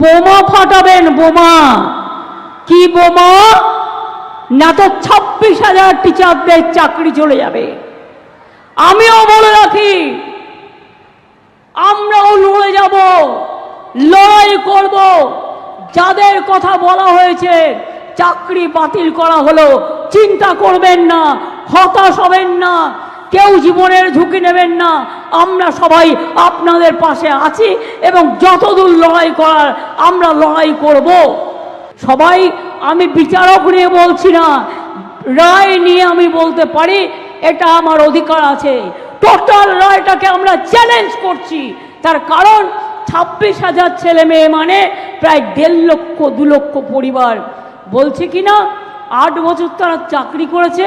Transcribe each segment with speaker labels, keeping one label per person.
Speaker 1: বোমা ফাটাবেন, বোমা। কি বোমা? না তো ছাব্বিশ হাজার টিচারদের চাকরি চলে যাবে। আমিও বলে রাখি, আমরাও লড়ে যাব, লড়াই করব। যাদের কথা বলা হয়েছে, চাকরি বাতিল করা হলো, চিন্তা করবেন না, হতাশ হবেন না। কেউ জীবনের ঝুঁকি নেবেন না। আমরা সবাই আপনাদের পাশে আছি এবং যতদূর লড়াই করার আমরা লড়াই করব। সবাই, আমি বিচারক নিয়ে বলছি না, রায় নিয়ে আমি বলতে পারি, এটা আমার অধিকার আছে। টোটাল রায়টাকে আমরা চ্যালেঞ্জ করছি। তার কারণ, ছাব্বিশ হাজার ছেলে মেয়ে মানে প্রায় দেড় লক্ষ, দু লক্ষ পরিবার। বলছে কি না, আট বছর তারা চাকরি করেছে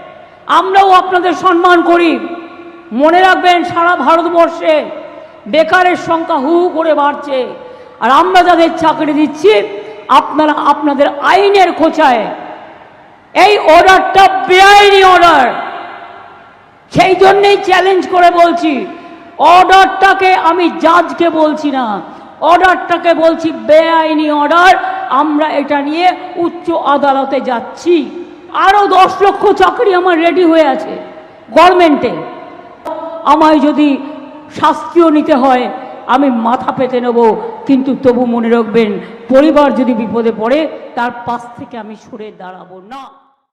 Speaker 1: আমরাও আপনাদের সম্মান করি। মনে রাখবেন, সারা ভারতবর্ষে বেকারের সংখ্যা হু করে বাড়ছে। আর আমরা যাদের চাকরি দিচ্ছি, আপনারা আপনাদের আইনের খোঁচায় এই অর্ডারটা বেআইনি অর্ডার। সেই জন্যেই চ্যালেঞ্জ করে বলছি, অর্ডারটাকে আমি জাজকে বলছি না, অর্ডারটাকে বলছি বেআইনি অর্ডার। আমরা এটা নিয়ে উচ্চ আদালতে যাচ্ছি। আরও দশ লক্ষ চাকরি আমার রেডি হয়ে আছে গভর্নমেন্টে আমায় যদি শাস্তিও নিতে হয়, আমি মাথা পেতে নেব, কিন্তু তবু মনে রাখবেন, পরিবার যদি বিপদে পড়ে, তার পাশ থেকে আমি সরে দাঁড়াবো না।